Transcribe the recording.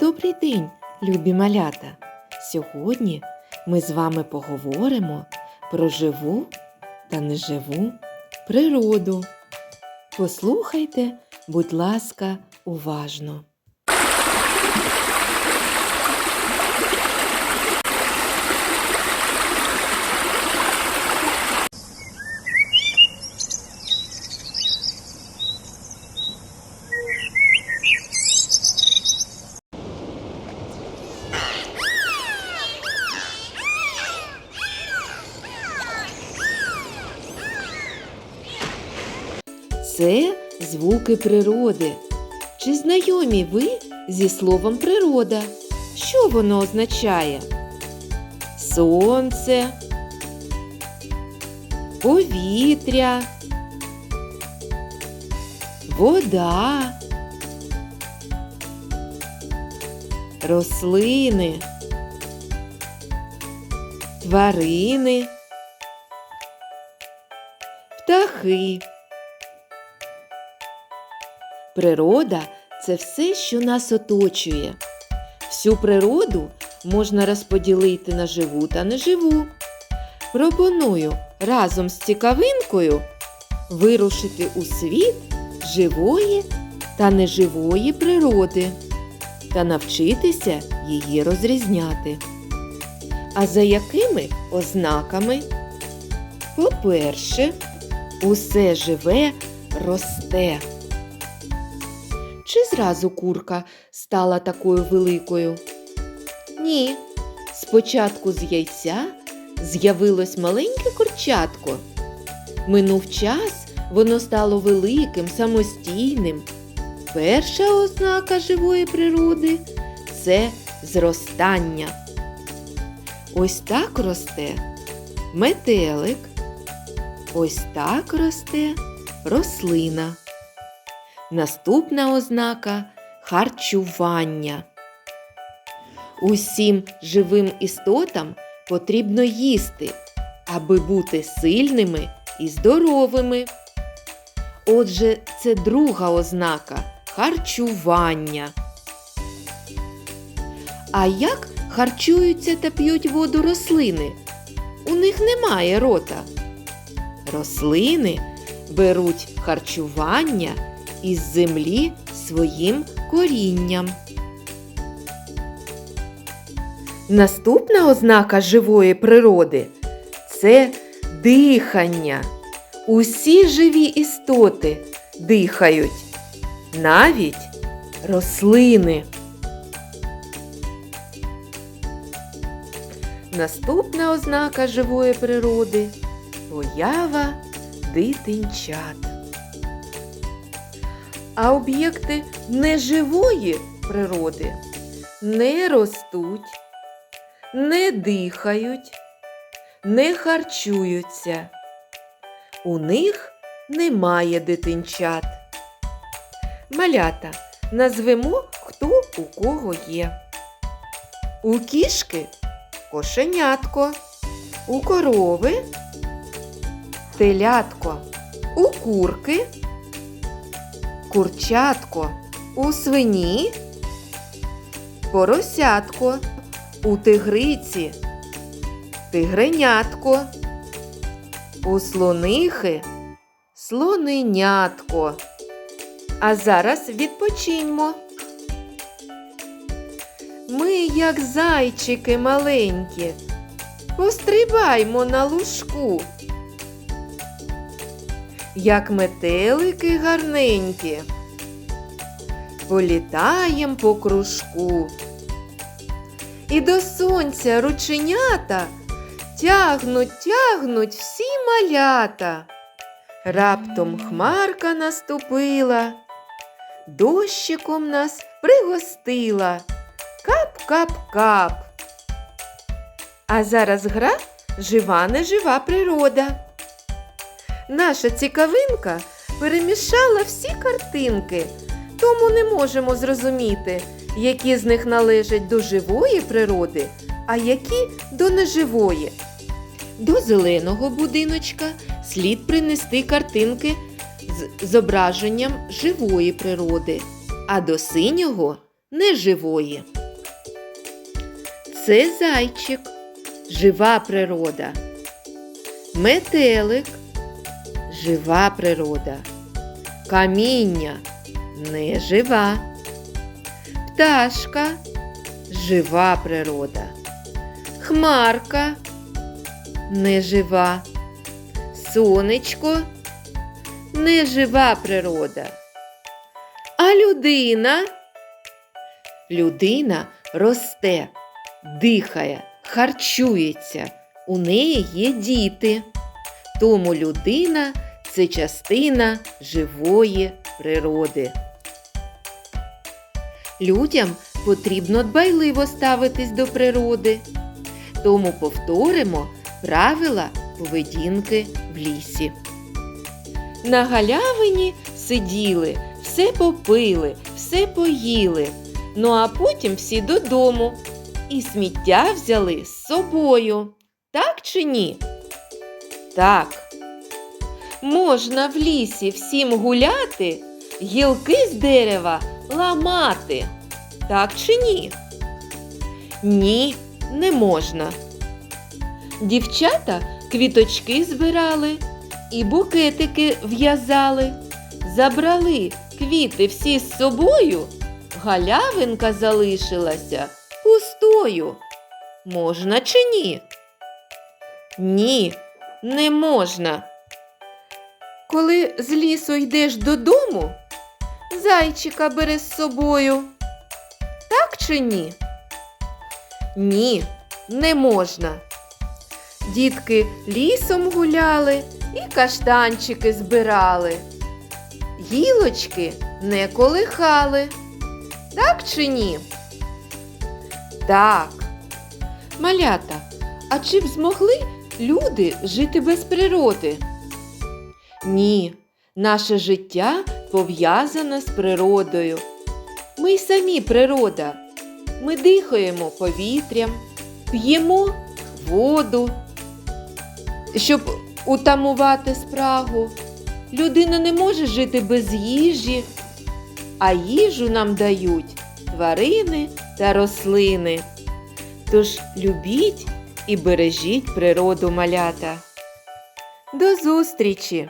Добрий день, любі малята! Сьогодні ми з вами поговоримо про живу та неживу природу. Послухайте, будь ласка, уважно. Це звуки природи. Чи знайомі ви зі словом природа? Що воно означає? Сонце, повітря, вода, рослини, тварини, птахи. Природа це все, що нас оточує. Всю природу можна розподілити на живу та неживу. Пропоную разом з цікавинкою вирушити у світ живої та неживої природи та навчитися її розрізняти. А за якими ознаками? По-перше, усе живе росте. Чи зразу курка стала такою великою? Ні. Спочатку з яйця з'явилось маленьке курчатко. Минув час, воно стало великим, самостійним. Перша ознака живої природи це зростання. Ось так росте метелик. Ось так росте рослина. Наступна ознака харчування. Усім живим істотам потрібно їсти, аби бути сильними і здоровими. Отже, це друга ознака харчування. А як харчуються та п'ють воду рослини? У них немає рота. Рослини беруть харчування із землі своїм корінням. Наступна ознака живої природи це дихання. Усі живі істоти дихають, навіть рослини. Наступна ознака живої природи поява дитинчат. А об'єкти неживої природи не ростуть, не дихають, не харчуються. У них немає дитинчат. Малята назвемо, хто у кого є. У кішки кошенятко, у корови телятко, у курки курчатко, у свині, поросятко, у тигриці, тигренятко, у слонихи, слоненятко. А зараз відпочиньмо. Ми, як зайчики маленькі, пострибаймо на лужку. Як метелики гарненькі, політаєм по кружку. І до сонця рученята тягнуть, тягнуть всі малята. Раптом хмарка наступила, дощиком нас пригостила. Кап-кап-кап. А зараз гра жива нежива природа. Наша цікавинка перемішала всі картинки, тому не можемо зрозуміти, які з них належать до живої природи, а які до неживої. До зеленого будиночка слід принести картинки з зображенням живої природи, а до синього неживої. Це зайчик, жива природа. Метелик, жива природа. Каміння нежива. Пташка жива природа. Хмарка нежива. Сонечко нежива природа. А людина? Людина росте, дихає, харчується. У неї є діти. Тому людина це частина живої природи. Людям потрібно дбайливо ставитись до природи. Тому повторимо правила поведінки в лісі. На галявині сиділи, все попили, все поїли. Ну а потім всі додому і сміття взяли з собою. Так чи ні? Так. Можна в лісі всім гуляти, гілки з дерева ламати. Так чи ні? Ні, не можна. Дівчата квіточки збирали і букетики в'язали. Забрали квіти всі з собою. Галявинка залишилася пустою. Можна чи ні? Ні, не можна. Коли з лісу йдеш додому, зайчика бери з собою. Так чи ні? Ні, не можна. Дітки лісом гуляли і каштанчики збирали. Гілочки не колихали. Так чи ні? Так. Малята, а чи б змогли люди жити без природи? Ні, наше життя пов'язане з природою. Ми й самі природа. Ми дихаємо повітрям, п'ємо воду. Щоб утамувати спрагу, людина не може жити без їжі, а їжу нам дають тварини та рослини. Тож любіть і бережіть природу малята. До зустрічі!